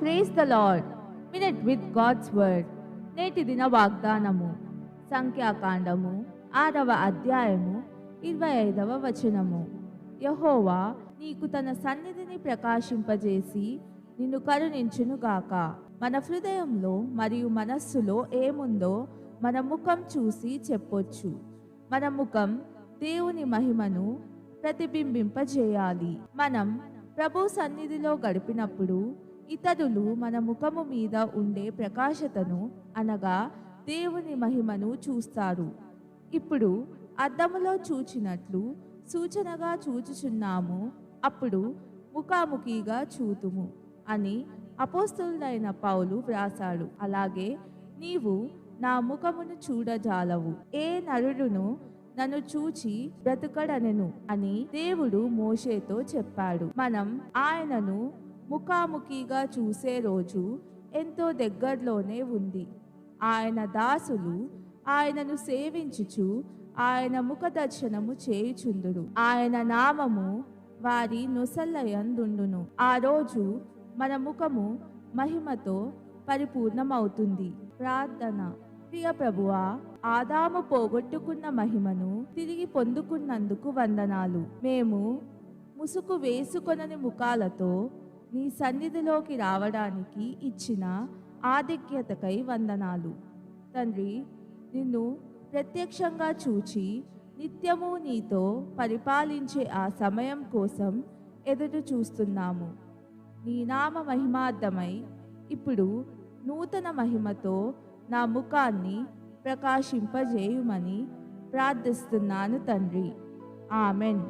Praise the lord minute with god's word నేటి దిన వాగ్దానము. సంఖ్యాకాండము. ఆరవ అధ్యాయము. ఇరవై ఐదవ వచనము. యహోవా నీకు తన సన్నిధిని ప్రకాశింపజేసి నిన్ను కరుణించునుగాక మన హృదయంలో మరియు మనస్సులో ఏముందో మన ముఖం చూసి చెప్పొచ్చు. మన ముఖం దేవుని మహిమను ప్రతిబింబింపజేయాలి. మనం ప్రభు సన్నిధిలో గడిపినప్పుడు ఇతరులు మన ముఖము మీద ఉండే ప్రకాశతను అనగా దేవుని మహిమను చూస్తారు. ఇప్పుడు అద్దములో చూచినట్లు సూచనగా చూచుచున్నాము అప్పుడు ముఖాముఖిగా చూతుము అని అపోస్తులైన పౌలు వ్రాసాడు అలాగే నీవు నా ముఖమును చూడజాలవు ఏ నరుడును నన్ను చూచి బ్రతుకడనెను అని దేవుడు మోషేతో చెప్పాడు. మనం ఆయనను ముఖాముఖిగా చూసే రోజు ఎంతో దగ్గరలోనే ఉంది. ఆయన దాసులు ఆయనను సేవించుచు ఆయన ముఖ దర్శనము చేయుచుందుడు ఆయన నామము వారి నొసల్లయందుండును ఆ రోజు మన ముఖము మహిమతో పరిపూర్ణమవుతుంది. ప్రార్థన. ప్రియ ప్రభువా ఆదాము పోగొట్టుకున్న మహిమను తిరిగి పొందుకున్నందుకు వందనాలు. మేము ముసుగు వేసుకొనని ముఖాలతో నీ సన్నిధిలోకి రావడానికి ఇచ్చిన ఆధిక్యతకై వందనాలు. తండ్రి నిన్ను ప్రత్యక్షంగా చూచి నిత్యము నీతో పరిపాలించే ఆ సమయం కోసం ఎదురు చూస్తున్నాము. నీ నామ మహిమార్థమై ఇప్పుడు నూతన మహిమతో నా ముఖాన్ని ప్రకాశింపజేయుమని ప్రార్థిస్తున్నాను తండ్రి. ఆమెన్.